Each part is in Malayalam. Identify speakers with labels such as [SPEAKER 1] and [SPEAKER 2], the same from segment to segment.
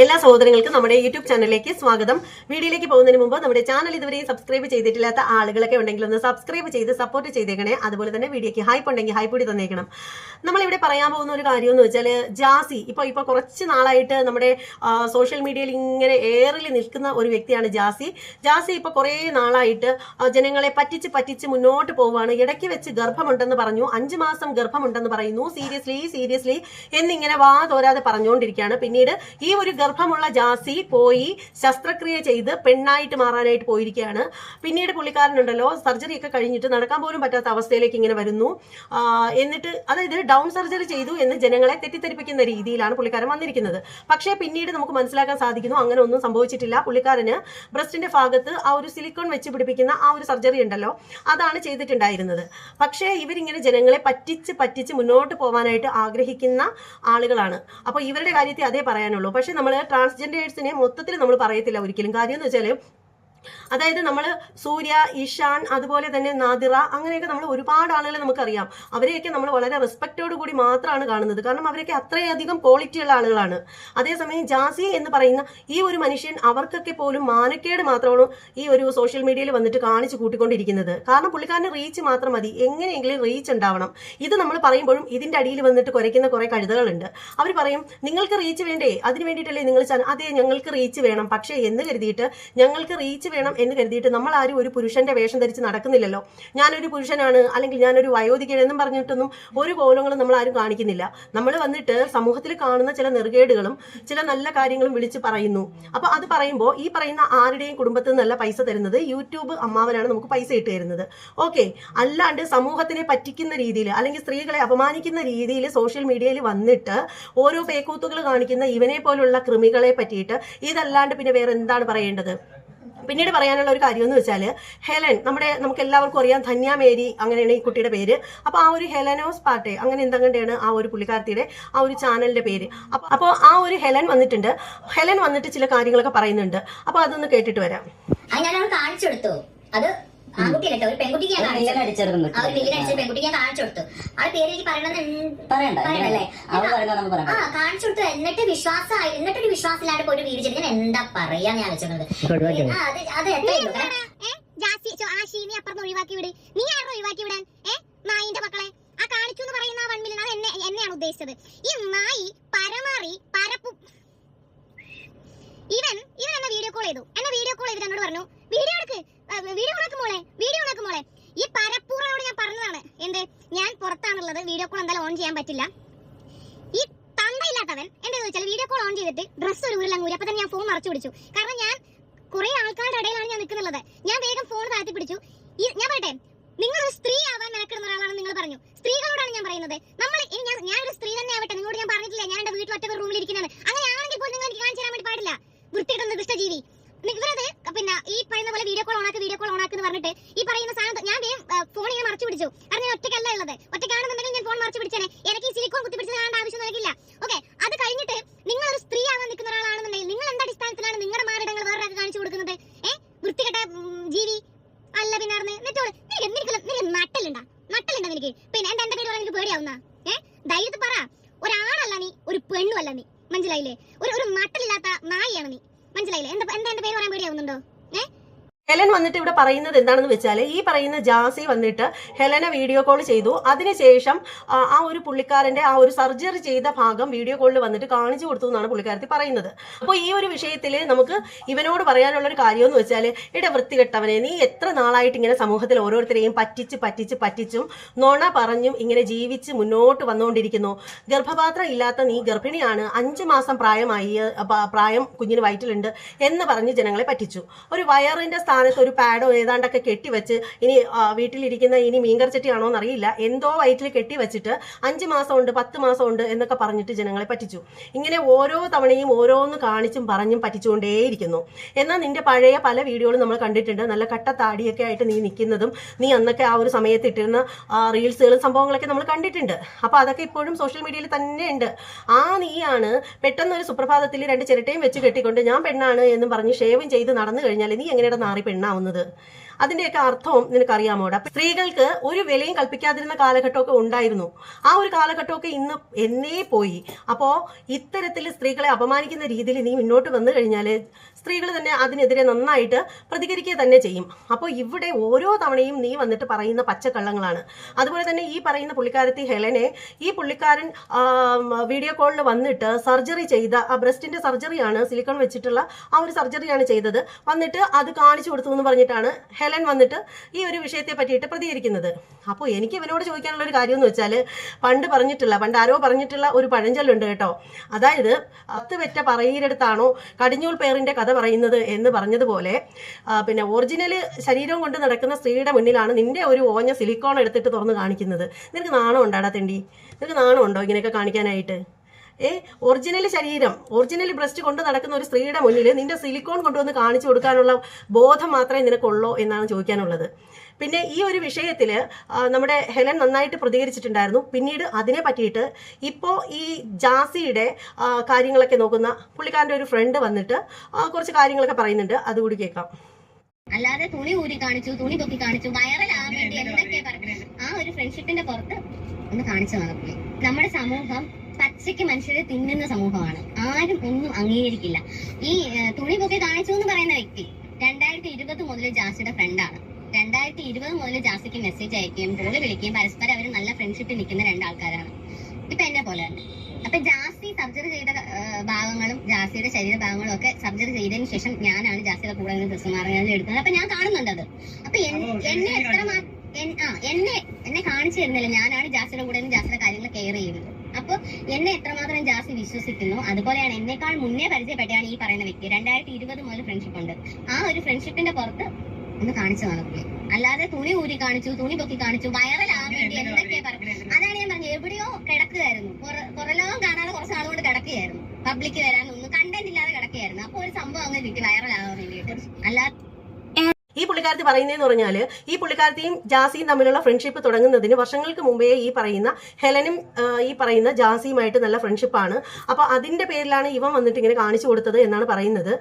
[SPEAKER 1] എല്ലാ സഹോദരങ്ങൾക്കും നമ്മുടെ യൂട്യൂബ് ചാനലിലേക്ക് സ്വാഗതം. വീഡിയോയിലേക്ക് പോകുന്നതിന് മുമ്പ് നമ്മുടെ ചാനൽ ഇതുവരെയും സബ്സ്ക്രൈബ് ചെയ്തിട്ടില്ലാത്ത ആളുകളൊക്കെ ഉണ്ടെങ്കിൽ ഒന്ന് സബ്സ്ക്രൈബ് ചെയ്ത് സപ്പോർട്ട് ചെയ്തേക്കണേ. അതുപോലെ തന്നെ വീഡിയോക്ക് ഹൈപ്പ് ഉണ്ടെങ്കിൽ ഹൈപ്പ് കൂടി തന്നേക്കണം. നമ്മളിവിടെ പറയാൻ പോകുന്ന ഒരു കാര്യം എന്ന് വെച്ചാൽ ജാസി ഇപ്പോൾ ഇപ്പോൾ കുറച്ച് നാളായിട്ട് നമ്മുടെ സോഷ്യൽ മീഡിയയിൽ ഇങ്ങനെ ഏറിൽ നിൽക്കുന്ന ഒരു വ്യക്തിയാണ് ജാസി. ജാസി ഇപ്പോൾ കുറേ നാളായിട്ട് ജനങ്ങളെ പറ്റിച്ച് പറ്റിച്ച് മുന്നോട്ട് പോവുകയാണ്. ഇടയ്ക്ക് വെച്ച് ഗർഭമുണ്ടെന്ന് പറഞ്ഞു. അഞ്ച് മാസം ഗർഭമുണ്ടെന്ന് പറയുന്നു. സീരിയസ്ലി സീരിയസ്ലി എന്നിങ്ങനെ വാ തോരാതെ പറഞ്ഞുകൊണ്ടിരിക്കുകയാണ്. പിന്നീട് ഈ ഒരു ഗർഭമുള്ള ജാസി പോയി ശസ്ത്രക്രിയ ചെയ്ത് പെണ്ണായിട്ട് മാറാനായിട്ട് പോയിരിക്കുകയാണ്. പിന്നീട് പുള്ളിക്കാരനുണ്ടല്ലോ സർജറി ഒക്കെ കഴിഞ്ഞിട്ട് നടക്കാൻ പോലും പറ്റാത്ത അവസ്ഥയിലേക്ക് ഇങ്ങനെ വരുന്നു. എന്നിട്ട് അതായത് ഡൗൺ സർജറി ചെയ്തു എന്ന് ജനങ്ങളെ തെറ്റിദ്ധരിപ്പിക്കുന്ന രീതിയിലാണ് പുള്ളിക്കാരൻ വന്നിരിക്കുന്നത്. പക്ഷേ പിന്നീട് നമുക്ക് മനസ്സിലാക്കാൻ സാധിക്കുന്നു അങ്ങനെ ഒന്നും സംഭവിച്ചിട്ടില്ല. പുള്ളിക്കാരന് ബ്രസ്റ്റിന്റെ ഭാഗത്ത് ആ ഒരു സിലിക്കോൺ വെച്ച് പിടിപ്പിക്കുന്ന ആ ഒരു സർജറി ഉണ്ടല്ലോ അതാണ് ചെയ്തിട്ടുണ്ടായിരുന്നത്. പക്ഷേ ഇവരിങ്ങനെ ജനങ്ങളെ പറ്റിച്ച് പറ്റിച്ച് മുന്നോട്ട് പോകാനായിട്ട് ആഗ്രഹിക്കുന്ന ആളുകളാണ്. അപ്പോൾ ഇവരുടെ കാര്യത്തിൽ അതേ പറയാനുള്ളൂ. പക്ഷേ നമ്മൾ ട്രാൻസ്ജെൻഡേഴ്സിനെ മൊത്തത്തിൽ നമ്മൾ പറയത്തില്ല ഒരിക്കലും. കാര്യം എന്ന് വെച്ചാൽ അതായത് നമ്മൾ സൂര്യ ഇഷാൻ അതുപോലെ തന്നെ നാദിറ അങ്ങനെയൊക്കെ നമ്മൾ ഒരുപാട് ആളുകളെ നമുക്കറിയാം. അവരെയൊക്കെ നമ്മൾ വളരെ റെസ്പെക്റ്റോട് കൂടി മാത്രമാണ് കാണുന്നത്. കാരണം അവരൊക്കെ അത്രയധികം ക്വാളിറ്റിയുള്ള ആളുകളാണ്. അതേസമയം ജാസി എന്ന് പറയുന്ന ഈ ഒരു മനുഷ്യൻ അവർക്കൊക്കെ പോലും മാനക്കേട് മാത്രമാണ് ഈ ഒരു സോഷ്യൽ മീഡിയയിൽ വന്നിട്ട് കാണിച്ചു കൂട്ടിക്കൊണ്ടിരിക്കുന്നത്. കാരണം പുള്ളിക്കാരന് റീച്ച് മാത്രം മതി. എങ്ങനെയെങ്കിലും റീച്ച് ഉണ്ടാവണം. ഇത് നമ്മൾ പറയുമ്പോഴും ഇതിന്റെ അടിയിൽ വന്നിട്ട് കുറയ്ക്കുന്ന കുറെ കഴുതകളുണ്ട്. അവർ പറയും നിങ്ങൾക്ക് റീച്ച് വേണ്ടേ? അതിന് വേണ്ടിയിട്ടല്ലേ നിങ്ങൾ അതെ ഞങ്ങൾക്ക് റീച്ച് വേണം. പക്ഷേ എന്ന് കരുതിയിട്ട് ഞങ്ങൾക്ക് റീച്ച് വേണം എന്ന് കരുതിയിട്ട് നമ്മൾ ആരും ഒരു പുരുഷന്റെ വേഷം ധരിച്ച് നടക്കുന്നില്ലല്ലോ. ഞാനൊരു പുരുഷനാണ് അല്ലെങ്കിൽ ഞാനൊരു വയോധികൻ എന്നും പറഞ്ഞിട്ടൊന്നും ഒരു കോലങ്ങളും നമ്മൾ ആരും കാണിക്കുന്നില്ല. നമ്മൾ വന്നിട്ട് സമൂഹത്തിൽ കാണുന്ന ചില നെറുകേടുകളും ചില നല്ല കാര്യങ്ങളും വിളിച്ച് പറയുന്നു. അപ്പൊ അത് പറയുമ്പോൾ ഈ പറയുന്ന ആരുടെയും കുടുംബത്തിൽ നല്ല പൈസ തരുന്നത്? യൂട്യൂബ് അമ്മാവനാണ് നമുക്ക് പൈസ ഇട്ട് തരുന്നത്. ഓക്കെ അല്ലാണ്ട് സമൂഹത്തിനെ പറ്റിക്കുന്ന രീതിയിൽ അല്ലെങ്കിൽ സ്ത്രീകളെ അപമാനിക്കുന്ന രീതിയിൽ സോഷ്യൽ മീഡിയയിൽ വന്നിട്ട് ഓരോ പേക്കൂത്തുകൾ കാണിക്കുന്ന ഇവനെ പോലുള്ള കൃമികളെ പറ്റിയിട്ട് ഇതല്ലാണ്ട് പിന്നെ വേറെ എന്താണ് പറയേണ്ടത്? പിന്നീട് പറയാനുള്ള ഒരു കാര്യം എന്ന് വെച്ചാൽ ഹെലൻ നമ്മുടെ നമുക്ക് എല്ലാവർക്കും അറിയാം ധന്യ മേരി അങ്ങനെയാണ് ഈ കുട്ടിയുടെ പേര്. അപ്പോൾ ആ ഒരു ഹെലനോസ് പാട്ടെ അങ്ങനെ എന്തെങ്കിലും ആ ഒരു പുള്ളിക്കാരത്തിയുടെ ആ ഒരു ചാനലിന്റെ പേര്. അപ്പോൾ അപ്പോൾ ആ ഒരു ഹെലൻ വന്നിട്ടുണ്ട്. ഹെലൻ വന്നിട്ട് ചില കാര്യങ്ങളൊക്കെ പറയുന്നുണ്ട്. അപ്പോൾ അതൊന്ന് കേട്ടിട്ട് വരാം.
[SPEAKER 2] ഞാൻ കാണിച്ചു കൊടുത്തു. അത് ആൺകുട്ടിയല്ല ഒരു പെൺകുട്ടിക്ക് ഞാൻ കാണിച്ചു
[SPEAKER 3] വില്ലൻ
[SPEAKER 2] ആ ഒരു വില്ലിനെ അടിച്ച പെൺകുട്ടിക്ക് ഞാൻ കാണിച്ചു കൊടുത്തു. ആ പേര് എനിക്ക് പറയണമെന്ന് ഉണ്ട്.
[SPEAKER 3] പറയണ്ട പറയുന്നത് നമുക്ക്
[SPEAKER 2] ആ
[SPEAKER 3] പറയാം
[SPEAKER 2] കാണിച്ചു കൊടുത്തു. എന്നിട്ട് വിശ്വാസമായി എന്നിട്ടൊരു വിശ്വാസമില്ലാണ്ട് പോയി ഒരു വീട് ചെയ്ത് ഞാൻ എന്താ പറയാ ഞാൻ വെച്ചത് ആ അത് അത്
[SPEAKER 4] അപ്പുറത്ത് ഒഴിവാക്കി വിട്. നീ ആരുടെ ഒഴിവാക്കി വിടാൻ? ഏ നായിന്റെ മക്കളെ. ആ കാണിച്ചു എന്ന് പറയുന്ന ആ വൺ മില്യൺ അത് എന്നെ എന്നെയാണ് ഉദ്ദേശിച്ചത്. ഈ നായി പരമാറി പരപ്പു ഇവൻ ഇവൻ എന്നെ വീഡിയോ കോൾ ചെയ്തു. എന്നെ വീഡിയോ കോൾ ചെയ്തിട്ട് എന്നോട് പറഞ്ഞു വീഡിയോ എടുക്ക്. വീഡിയോ ഉണക്ക് മോളെ വീഡിയോ ഉണക്ക് മോളെ. ഈ പരപ്പൂറയോട് ഞാൻ പറഞ്ഞതാണ്. എന്ത്? ഞാൻ പുറത്താണുള്ളത്. വീഡിയോ കോൾ എന്തായാലും ഓൺ ചെയ്യാൻ പറ്റില്ല. ഈ തന്തയില്ലാത്തവൻ എന്താ വെച്ചാൽ വീഡിയോ കോൾ ഓൺ ചെയ്തിട്ട് ഡ്രസ്സ് ഒരു ഉരുളങ്ങ് ഊരി അപ്പൊ തന്നെ ഞാൻ ഫോൺ മറച്ചു പിടിച്ചു. കാരണം ഞാൻ കുറെ ആൾക്കാരുടെ ഇടയിലാണ് ഞാൻ നിൽക്കുന്നത്. ഞാൻ വേഗം ഫോൺ താഴ്ത്തി പിടിച്ചു. ഞാൻ പറയട്ടെ നിങ്ങൾ ഒരു സ്ത്രീ ആവാൻ മെനക്കെടുന്ന ഒരാളാണെന്ന് നിങ്ങൾ പറഞ്ഞു. സ്ത്രീകളോടാണ് ഞാൻ പറയുന്നത്. നമ്മൾ ഞാൻ ഒരു സ്ത്രീ തന്നെ ആവട്ടെ. നിങ്ങളോട് ഞാൻ പറഞ്ഞിട്ടില്ല. ഞാൻ എന്റെ വീട്ടിൽ ഒറ്റ റൂമിൽ ഇരിക്കുന്നതാണ് അങ്ങനെയാണെങ്കിൽ പോലും നിങ്ങൾ എനിക്ക് കാണിച്ചു തരാൻ വേണ്ടി പാടില്ല വൃത്തിയിട്ട നിർദ്ദിഷ്ട ജീവി ഇവരത് പിന്നെ ഈ പറയുന്ന പോലെ വീഡിയോ കോൾ ഓണാക്ക് വീഡിയോ കോൾ ഓണാക്ക് എന്ന് പറഞ്ഞിട്ട് ഈ പറയുന്ന സാധനം ഞാൻ വേഗം ഫോൺ ഇങ്ങനെ മറച്ചു പിടിച്ചു കാരണം ഞാൻ ഒറ്റയ്ക്കല്ല ഉള്ളത് ഒറ്റയ്ക്കാണെന്നുണ്ടെങ്കിൽ ഞാൻ ഫോൺ മറച്ചു പിടിച്ചേനെ എനിക്ക് ഈ സിലിക്കോൺ കുത്തി പിടിച്ചത് കാണേണ്ട ആവശ്യം നൽകില്ല ഓക്കെ അത് കഴിഞ്ഞിട്ട് നിങ്ങൾ ഒരു സ്ത്രീ ആവാൻ നിൽക്കുന്ന ഒരാളാണെന്നുണ്ടെങ്കിൽ നിങ്ങൾ എന്ത് അടിസ്ഥാനത്തിലാണ് നിങ്ങളുടെ മാറിടങ്ങൾ വേറൊരാൾക്ക് കാണിച്ചു കൊടുക്കുന്നത് ഏ വൃത്തികെട്ട ഉം, ജീവി അല്ല പിന്നെ അറിഞ്ഞ് എന്നിട്ടോട് നിനക്ക് നിനക്ക് നിനക്ക് നട്ടലുണ്ടാ നട്ടലുണ്ടാ നിനക്ക് പിന്നെ എന്റെ എന്റെ പേര് പറയാൻ എനിക്ക് പേടിയാവുന്ന ഏ ധൈര്യത്തിൽ പറ ഒരാളല്ല നീ ഒരു പെണ്ണും അല്ല നീ. മനസ്സിലായില്ലേ? ഒരു ഒരു മട്ടലില്ലാത്ത നായിയാണ് നീ. മനസ്സിലായില്ലേ? എന്താ എന്താ എന്റെ പേര് പറയാൻ പേടിയാവുന്നുണ്ടോ?
[SPEAKER 1] ഹെലൻ വന്നിട്ട് ഇവിടെ പറയുന്നത് എന്താണെന്ന് വെച്ചാൽ ഈ പറയുന്ന ജാസി വന്നിട്ട് ഹെലനെ വീഡിയോ കോൾ ചെയ്തു. അതിനുശേഷം ആ, ഒരു പുള്ളിക്കാരന്റെ ആ ഒരു സർജറി ചെയ്ത ഭാഗം വീഡിയോ കോളിൽ വന്നിട്ട് കാണിച്ചു കൊടുത്തു എന്നാണ് പുള്ളിക്കാരത്തി പറയുന്നത്. അപ്പോൾ ഈ ഒരു വിഷയത്തിൽ നമുക്ക് ഇവനോട് പറയാനുള്ള ഒരു കാര്യം എന്ന് വെച്ചാൽ ഇവിടെ വൃത്തികെട്ടവനെ നീ എത്ര നാളായിട്ട് ഇങ്ങനെ സമൂഹത്തിൽ ഓരോരുത്തരെയും പറ്റിച്ച് പറ്റിച്ച് പറ്റിച്ചും നുണ പറഞ്ഞും ഇങ്ങനെ ജീവിച്ച് മുന്നോട്ട് വന്നുകൊണ്ടിരിക്കുന്നു. ഗർഭപാത്രം ഇല്ലാത്ത നീ ഗർഭിണിയാണ്. അഞ്ച് മാസം പ്രായമായി പ്രായം കുഞ്ഞിന് വയറ്റിലുണ്ട് എന്ന് പറഞ്ഞ് ജനങ്ങളെ പറ്റിച്ചു. ഒരു വയറിന്റെ സ്ഥാനത്ത് ഒരു പാഡോ ഏതാണ്ടൊക്കെ കെട്ടിവെച്ച് ഇനി വീട്ടിലിരിക്കുന്ന ഇനി മീൻകറിച്ചട്ടിയാണോ എന്നറിയില്ല. എന്തോ വയറ്റിൽ കെട്ടിവെച്ചിട്ട് അഞ്ച് മാസമുണ്ട് പത്ത് മാസമുണ്ട് എന്നൊക്കെ പറഞ്ഞിട്ട് ജനങ്ങളെ പറ്റിച്ചു. ഇങ്ങനെ ഓരോ തവണയും ഓരോന്ന് കാണിച്ചും പറഞ്ഞും പറ്റിച്ചുകൊണ്ടേയിരിക്കുന്നു. എന്നാൽ നിന്റെ പഴയ പല വീഡിയോകളും നമ്മൾ കണ്ടിട്ടുണ്ട്. നല്ല കട്ട താടിയൊക്കെ ആയിട്ട് നീ നിൽക്കുന്നതും നീ അന്നൊക്കെ ആ ഒരു സമയത്ത് ഇട്ടിരുന്ന റീൽസുകളും സംഭവങ്ങളൊക്കെ നമ്മൾ കണ്ടിട്ടുണ്ട്. അപ്പോൾ അതൊക്കെ ഇപ്പോഴും സോഷ്യൽ മീഡിയയിൽ തന്നെ ഉണ്ട്. ആ നീയാണ് പെട്ടെന്ന് ഒരു സുപ്രഭാതത്തിൽ രണ്ട് ചിരട്ടയും വെച്ച് കെട്ടിക്കൊണ്ട് ഞാൻ പെണ്ണാണ് എന്ന് പറഞ്ഞ് ഷേവും ചെയ്ത് നടന്നു കഴിഞ്ഞാൽ നീ എങ്ങനെയാണ് നാറി പെണ്ണാവുന്നത്. അതിന്റെയൊക്കെ അർത്ഥവും നിനക്കറിയാമോടാ സ്ത്രീകൾക്ക് ഒരു വിലയും കൽപ്പിക്കാതിരുന്ന കാലഘട്ടമൊക്കെ ഉണ്ടായിരുന്നു. ആ ഒരു കാലഘട്ടമൊക്കെ ഇന്ന് എന്നേ പോയി. അപ്പോൾ ഇത്തരത്തിൽ സ്ത്രീകളെ അപമാനിക്കുന്ന രീതിയിൽ നീ മുന്നോട്ട് വന്നു കഴിഞ്ഞാൽ സ്ത്രീകൾ തന്നെ അതിനെതിരെ നന്നായിട്ട് പ്രതികരിക്കുക തന്നെ ചെയ്യും. അപ്പോൾ ഇവിടെ ഓരോ തവണയും നീ വന്നിട്ട് പറയുന്ന പച്ചക്കള്ളങ്ങളാണ്. അതുപോലെ തന്നെ ഈ പറയുന്ന പുള്ളിക്കാരത്തി ഹെലനെ ഈ പുള്ളിക്കാരൻ വീഡിയോ കോളിൽ വന്നിട്ട് സർജറി ചെയ്ത ആ ബ്രസ്റ്റിന്റെ സർജറിയാണ് സിലിക്കോൺ വെച്ചിട്ടുള്ള ആ ഒരു സർജറിയാണ് ചെയ്തത്. വന്നിട്ട് അത് കാണിച്ചു കൊടുത്തു എന്ന് പറഞ്ഞിട്ടാണ് ഹെലൻ വന്നിട്ട് ഈ ഒരു വിഷയത്തെ പറ്റിയിട്ട് പ്രതികരിക്കുന്നത്. അപ്പോൾ എനിക്ക് ഇവനോട് ചോദിക്കാനുള്ള ഒരു കാര്യം എന്ന് വെച്ചാൽ പണ്ട് പറഞ്ഞിട്ടുള്ള പണ്ട് ആരോ പറഞ്ഞിട്ടുള്ള ഒരു പഴഞ്ചൊല്ലുണ്ട് കേട്ടോ. അതായത് അത്ത് വെറ്റ പറയിലെടുത്താണോ കടിഞ്ഞൂൽ പേറിന്റെ കഥ പറയുന്നത് എന്ന് പറഞ്ഞതുപോലെ പിന്നെ ഒറിജിനൽ ശരീരം കൊണ്ട് നടക്കുന്ന സ്ത്രീയുടെ മുന്നിലാണ് നിന്റെ ഒരു ഓഞ്ഞ സിലിക്കോൺ എടുത്തിട്ട് തുറന്ന് കാണിക്കുന്നത്. നിനക്ക് നാണം ഉണ്ടാടാ തെണ്ടി? നിനക്ക് നാണം ഉണ്ടോ ഇങ്ങനെയൊക്കെ കാണിക്കാനായിട്ട്? ഏ ഒറിജിനൽ ശരീരം ഒറിജിനൽ ബ്രസ്റ്റ് കൊണ്ട് നടക്കുന്ന ഒരു സ്ത്രീയുടെ മുന്നിൽ നിന്റെ സിലിക്കോൺ കൊണ്ടുവന്ന് കാണിച്ചു കൊടുക്കാനുള്ള ബോധം മാത്രമേ നിനക്കുള്ളൂ എന്നാണ് ചോദിക്കാനുള്ളത്. പിന്നെ ഈ ഒരു വിഷയത്തിൽ നമ്മുടെ ഹെലൻ നന്നായിട്ട് പ്രതികരിച്ചിട്ടുണ്ടായിരുന്നു. പിന്നീട് അതിനെ പറ്റിയിട്ട് ഇപ്പോൾ ഈ ജാസിയുടെ കാര്യങ്ങളൊക്കെ നോക്കുന്ന പുള്ളിക്കാരന്റെ ഒരു ഫ്രണ്ട് വന്നിട്ട് കുറച്ച് കാര്യങ്ങളൊക്കെ പറയുന്നുണ്ട്. അതുകൂടി കേൾക്കാം.
[SPEAKER 5] അല്ലാതെ തുണി ഊരി കാണിച്ചു തുണി പൊക്കി കാണിച്ചു വൈറലാകാൻ വേണ്ടി എന്തൊക്കെ പറഞ്ഞു ആ ഒരു ഫ്രണ്ട്ഷിപ്പിന്റെ പുറത്ത് ഒന്ന് കാണിച്ചു നടക്കുന്നു നമ്മുടെ സമൂഹം പച്ചയ്ക്ക് മനുഷ്യരെ തിന്നുന്ന സമൂഹമാണ്. ആരും ഒന്നും അംഗീകരിക്കില്ല. ഈ തുണി പൊക്കി കാണിച്ചു എന്ന് പറയുന്ന വ്യക്തി രണ്ടായിരത്തി ഇരുപത് മുതൽ ജാസിയുടെ ഫ്രണ്ടാണ് രണ്ടായിരത്തി ഇരുപത് മുതൽ ജാസിക്ക് മെസ്സേജ് അയക്കുകയും കോൾ വിളിക്കുകയും പരസ്പരം അവർ നല്ല ഫ്രണ്ട്ഷിപ്പിൽ നിൽക്കുന്ന രണ്ടാൾക്കാരാണ്. ഇപ്പൊ എന്നെ പോലെ തന്നെ. അപ്പൊ ജാസി സർജറി ചെയ്ത ഭാഗങ്ങളും ജാസിയുടെ ശരീരഭാഗങ്ങളും ഒക്കെ സർജറി ചെയ്തതിന് ശേഷം ഞാനാണ് ജാസിയുടെ കൂടെ നിന്ന് ഡ്രസ് മാറുന്നത് എടുക്കുന്നത്. അപ്പൊ ഞാൻ കാണുന്നുണ്ട് അത്. അപ്പൊ എന്നെ എത്ര മാ- ആ എന്നെ എന്നെ കാണിച്ചു തരുന്നില്ല. ഞാനാണ് ജാസിയുടെ കൂടെ ജാസിയുടെ കാര്യങ്ങൾ കെയർ ചെയ്യുന്നത്. അപ്പൊ എന്നെ എത്രമാത്രം ജാസി വിശ്വസിക്കുന്നു അതുപോലെയാണ് എന്നെക്കാൾ മുന്നേ പരിചയപ്പെട്ടാണ് ഈ പറയുന്ന വ്യക്തി. രണ്ടായിരത്തി ഇരുപത് മുതൽ ഫ്രണ്ട്ഷിപ്പ് ഉണ്ട്. ആ ഒരു ഫ്രണ്ട്ഷിപ്പിന്റെ പുറത്ത് ഒന്ന് കാണിച്ചു പുള്ളി? അല്ലാതെ തുണി ഊരി കാണിച്ചു തുണി പൊക്കി കാണിച്ചു വൈറലാകാൻ വേണ്ടി എന്തൊക്കെ പറഞ്ഞു? അതാണ് ഞാൻ പറഞ്ഞത്. എവിടെയോ കിടക്കുകയായിരുന്നു. പുറ- പുറലോകം കാണാതെ കുറച്ച് നാളുകൊണ്ട് കിടക്കുകയായിരുന്നു. പബ്ലിക് വരാനൊന്നും കണ്ടന്റ് ഇല്ലാതെ കിടക്കുകയായിരുന്നു. അപ്പൊ ഒരു സംഭവം അങ്ങനെ കിട്ടി വൈറലാകാൻ
[SPEAKER 1] പുള്ളിക്കാരത്തി പറയുന്നതെന്ന് പറഞ്ഞാൽ ഈ പുള്ളിക്കാരത്തിയും ജാസിയും തമ്മിലുള്ള ഫ്രണ്ട്ഷിപ്പ് തുടങ്ങുന്നതിന് വർഷങ്ങൾക്ക് മുമ്പേ ഈ പറയുന്ന ഹെലനും ഈ പറയുന്ന ജാസിയുമായിട്ട് നല്ല ഫ്രണ്ട്ഷിപ്പാണ് അപ്പോൾ അതിന്റെ പേരിലാണ് ഇവൻ വന്നിട്ട് ഇങ്ങനെ കാണിച്ചു കൊടുത്തത് എന്നാണ് പറയുന്നത്.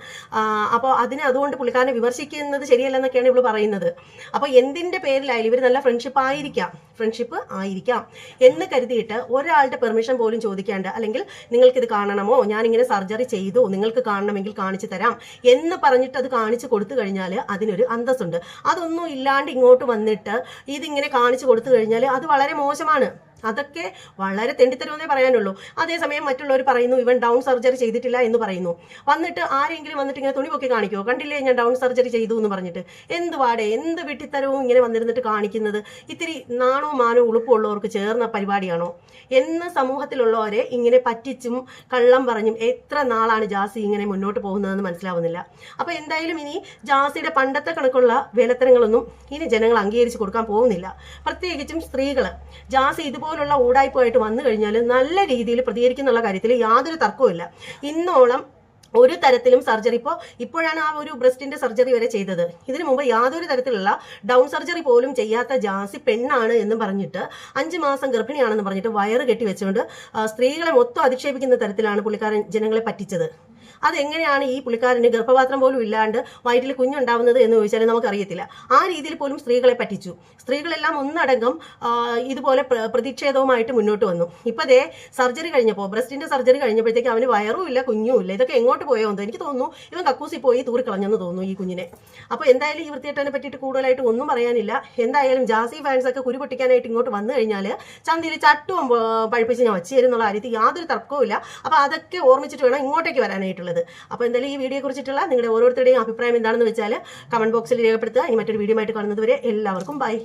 [SPEAKER 1] അപ്പോൾ അതിന് അതുകൊണ്ട് പുള്ളിക്കാരനെ വിമർശിക്കുന്നത് ശരിയല്ലെന്നൊക്കെയാണ് ഇവൾ പറയുന്നത്. അപ്പോൾ എന്തിന്റെ പേരിലായാലും ഇവർ നല്ല ഫ്രണ്ട്ഷിപ്പ് ആയിരിക്കാം. ഫ്രണ്ട്ഷിപ്പ് ആയിരിക്കാം. എന്ന് കരുതിയിട്ട് ഒരാളുടെ പെർമിഷൻ പോലും ചോദിക്കാണ്ട് അല്ലെങ്കിൽ നിങ്ങൾക്കിത് കാണണമോ? ഞാനിങ്ങനെ സർജറി ചെയ്തു. നിങ്ങൾക്ക് കാണണമെങ്കിൽ കാണിച്ചു തരാം. എന്ന് പറഞ്ഞിട്ട് അത് കാണിച്ചു കൊടുത്തു കഴിഞ്ഞാൽ അതിനൊരു അന്തസ്സുണ്ട്. അതൊന്നും ഇല്ലാണ്ട് ഇങ്ങോട്ട് വന്നിട്ട് ഇതിങ്ങനെ കാണിച്ചു കൊടുത്തു കഴിഞ്ഞാൽ അത് വളരെ മോശമാണ്. അതൊക്കെ വളരെ തെണ്ടിത്തരമെന്നേ പറയാനുള്ളൂ. അതേസമയം മറ്റുള്ളവർ പറയുന്നു ഇവൻ ഡൗൺ സർജറി ചെയ്തിട്ടില്ല എന്ന് പറയുന്നു. വന്നിട്ട് ആരെങ്കിലും വന്നിട്ട് ഇങ്ങനെ തുണി പൊക്കി കാണിക്കുമോ കണ്ടില്ലേ ഞാൻ ഡൗൺ സർജറി ചെയ്തു എന്ന് പറഞ്ഞിട്ട്. എന്ത് വാടെ എന്ത് വെട്ടിത്തരവും ഇങ്ങനെ വന്നിരുന്നിട്ട് കാണിക്കുന്നത്? ഇത്തിരി നാണോ മാനോ ഉളുപ്പുള്ളവർക്ക് ചേർന്ന പരിപാടിയാണോ? എന്ന് സമൂഹത്തിലുള്ളവരെ ഇങ്ങനെ പറ്റിച്ചും കള്ളം പറഞ്ഞും എത്ര നാളാണ് ജാസി ഇങ്ങനെ മുന്നോട്ട് പോകുന്നതെന്ന് മനസ്സിലാവുന്നില്ല. അപ്പൊ എന്തായാലും ഇനി ജാസിയുടെ പണ്ടത്തെ കണക്കുള്ള വേലത്തരങ്ങളൊന്നും ഇനി ജനങ്ങൾ അംഗീകരിച്ചു കൊടുക്കാൻ പോകുന്നില്ല. പ്രത്യേകിച്ചും സ്ത്രീകൾ ജാസി ഇതുപോലുള്ള ഊടായ്പായിട്ട് വന്നു കഴിഞ്ഞാൽ നല്ല രീതിയിൽ പ്രതികരിക്കുന്നുള്ള കാര്യത്തിൽ യാതൊരു തർക്കവുമില്ല ഇന്നോളം ഒരു തരത്തിലും സർജറി ഇപ്പോൾ ഇപ്പോഴാണ് ആ ഒരു ബ്രസ്റ്റിന്റെ സർജറി വരെ ചെയ്തത്. ഇതിനു മുമ്പ് യാതൊരു തരത്തിലുള്ള ഡൗൺ സർജറി പോലും ചെയ്യാത്ത ജാസി പെണ്ണാണ് എന്ന് പറഞ്ഞിട്ട് അഞ്ച് മാസം ഗർഭിണിയാണെന്ന് പറഞ്ഞിട്ട് വയറ് കെട്ടി വെച്ചുകൊണ്ട് സ്ത്രീകളെ മൊത്തം അധിക്ഷേപിക്കുന്ന തരത്തിലാണ് പുള്ളിക്കാരൻ ജനങ്ങളെ പറ്റിച്ചത്. അതെങ്ങനെയാണ് ഈ പുള്ളിക്കാരന് ഗർഭപാത്രം പോലും ഇല്ലാണ്ട് വയറ്റിൽ കുഞ്ഞുണ്ടാവുന്നത് എന്ന് ചോദിച്ചാൽ നമുക്കറിയത്തില്ല. ആ രീതിയിൽ പോലും സ്ത്രീകളെ പറ്റിച്ചു. സ്ത്രീകളെല്ലാം ഒന്നടങ്കം ഇതുപോലെ പ്ര- പ്രതിഷേധവുമായിട്ട് മുന്നോട്ട് വന്നു. ഇപ്പം അതേ സർജറി കഴിഞ്ഞപ്പോൾ ബ്രസ്റ്റിന്റെ സർജറി കഴിഞ്ഞപ്പോഴത്തേക്ക് അവന് വയറും ഇല്ല കുഞ്ഞും ഇല്ല. ഇതൊക്കെ എങ്ങോട്ട് പോയോ എന്ന് എനിക്ക് തോന്നുന്നു. ഇവൻ കക്കൂസി പോയി തൂറിക്കളഞ്ഞെന്ന് തോന്നുന്നു ഈ കുഞ്ഞിനെ. അപ്പോൾ എന്തായാലും ഈ വൃത്തിയേട്ടനെ പറ്റിയിട്ട് കൂടുതലായിട്ട് ഒന്നും പറയാനില്ല. എന്തായാലും ജാസി ഫാൻസ് ഒക്കെ കുരു പൊട്ടിക്കാനായിട്ട് ഇങ്ങോട്ട് വന്നു കഴിഞ്ഞാൽ ചന്തയിൽ ചട്ടും പഴിപ്പിച്ച് ഞാൻ വച്ചു തരുന്നുള്ള കാര്യത്തിൽ യാതൊരു തർക്കവും ഇല്ല അപ്പോൾ അതൊക്കെ ഓർമ്മിച്ചിട്ട് വേണം ഇങ്ങോട്ടേക്ക് വരാനായിട്ടുള്ളത്. അപ്പോൾ എന്തായാലും ഈ വീഡിയോയെ കുറിച്ചിട്ടുള്ള നിങ്ങളുടെ ഓരോരുത്തരുടെയും അഭിപ്രായം എന്താണെന്ന് വെച്ചാൽ കമന്റ് ബോക്സിൽ രേഖപ്പെടുത്തുക. ഇനി മറ്റൊരു വീഡിയോ ആയിട്ട് കാണുന്നത് വരെ എല്ലാവർക്കും ബൈ